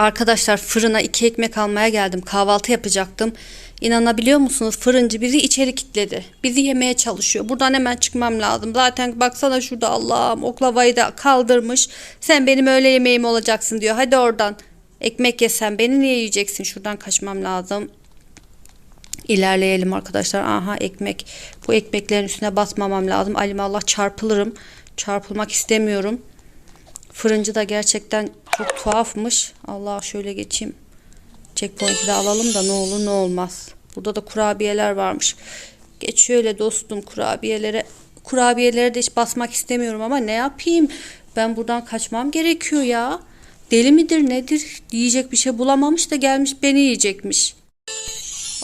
Arkadaşlar fırına iki ekmek almaya geldim. Kahvaltı yapacaktım. İnanabiliyor musunuz? Fırıncı bizi içeri kilitledi. Bizi yemeye çalışıyor. Buradan hemen çıkmam lazım. Zaten baksana şurada Allah'ım oklavayı da kaldırmış. Sen benim öğle yemeğim olacaksın diyor. Hadi oradan. Ekmek yesen beni niye yiyeceksin? Şuradan kaçmam lazım. İlerleyelim arkadaşlar. Aha ekmek. Bu ekmeklerin üstüne basmamam lazım. Alimallah çarpılırım. Çarpılmak istemiyorum. Fırıncı da gerçekten çok tuhafmış. Allah şöyle geçeyim. Checkpoint'i de alalım da ne olur ne olmaz. Burada da kurabiyeler varmış. Geç şöyle dostum kurabiyelere. Kurabiyelere de hiç basmak istemiyorum ama ne yapayım? Ben buradan kaçmam gerekiyor ya. Deli midir nedir? Yiyecek bir şey bulamamış da gelmiş beni yiyecekmiş.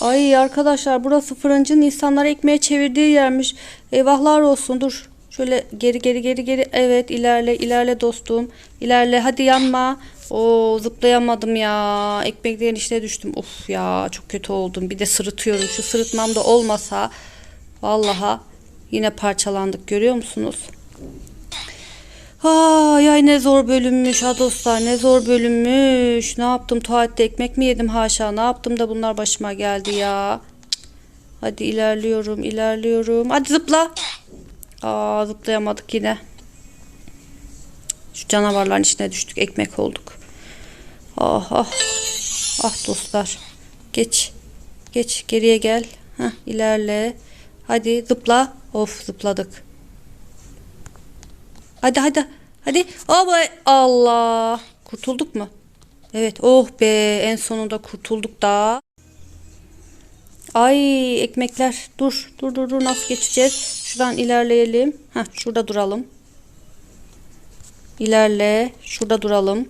Ay arkadaşlar burası fırıncının insanları ekmeğe çevirdiği yermiş. Eyvahlar olsun dur. Şöyle geri geri geri geri. Evet ilerle ilerle dostum. İlerle hadi yanma. Oo zıplayamadım ya. Ekmeklerin içine düştüm. Of ya çok kötü oldum. Bir de sırıtıyorum. Şu sırıtmam da olmasa vallaha yine parçalandık görüyor musunuz? Ay ay ne zor bölünmüş ha dostlar ne zor bölünmüş. Ne yaptım tuvalette ekmek mi yedim haşa ne yaptım da bunlar başıma geldi ya. Hadi ilerliyorum ilerliyorum. Hadi zıpla. Aa zıplayamadık yine. Şu canavarların içine düştük ekmek olduk. Ah ah. Ah dostlar. Geç. Geç geriye gel. Heh, ilerle. Hadi zıpla. Of zıpladık. Hadi hadi. Hadi. Aba Allah. Kurtulduk mu? Evet. Oh be. En sonunda kurtulduk da. Ay ekmekler. Dur. Dur dur dur. Nasıl geçeceğiz? Şuradan ilerleyelim. Heh, şurada duralım. İlerle. Şurada duralım.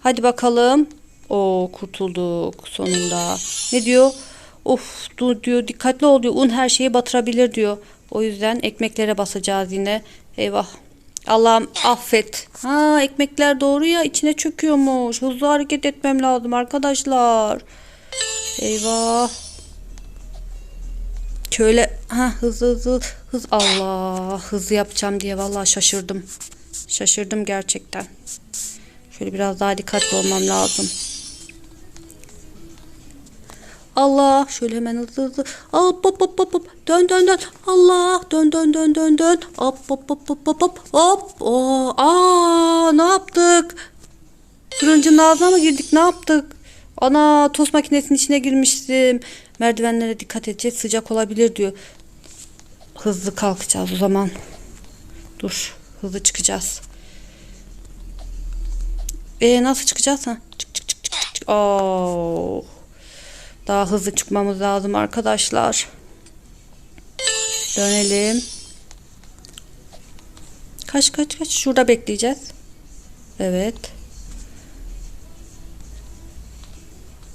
Hadi bakalım. O kurtulduk sonunda. Ne diyor? Of dur diyor. Dikkatli ol diyor. Un her şeyi batırabilir diyor. O yüzden ekmeklere basacağız yine. Eyvah. Allah'ım affet. Ha ekmekler doğru ya içine çöküyormuş. Hızlı hareket etmem lazım arkadaşlar. Eyvah. Şöyle ha hızlı hızlı hız Allah hızlı yapacağım diye vallahi şaşırdım. Şaşırdım gerçekten. Şöyle biraz daha dikkatli olmam lazım. Allah şöyle hemen hızlı hızlı hop hop hop hop hop. Dön dön dön. Allah dön dön dön dön dön. Hop hop hop hop hop hop. Hop Oo, aa ne yaptık? Fırıncının ağzına mı girdik? Ne yaptık? Ana tost makinesinin içine girmiştim merdivenlere dikkat edeceğiz sıcak olabilir diyor hızlı kalkacağız o zaman dur hızlı çıkacağız e nasıl çıkacağız ha çık çık çık çık çık Oo. Daha hızlı çıkmamız lazım arkadaşlar. Dönelim. Kaç kaç kaç. Şurada bekleyeceğiz. Evet.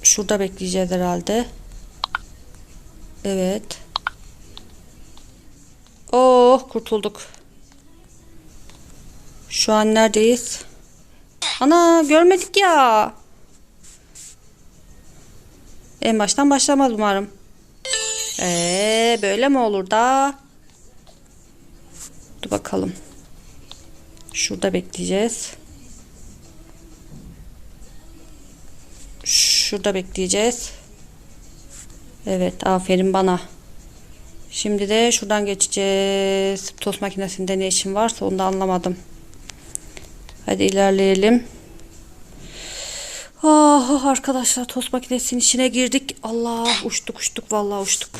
Şurada bekleyeceğiz herhalde. Evet. Oh kurtulduk. Şu an neredeyiz? Ana görmedik ya. En baştan başlamaz umarım. Ee, böyle mi olur da? Dur bakalım. Şurada bekleyeceğiz. Şurada bekleyeceğiz. Evet, aferin bana. Şimdi de şuradan geçeceğiz. Tost makinesinde ne işim varsa onu da anlamadım. Hadi ilerleyelim. Ah arkadaşlar tost makinesinin içine girdik. Allah uçtuk uçtuk vallahi uçtuk.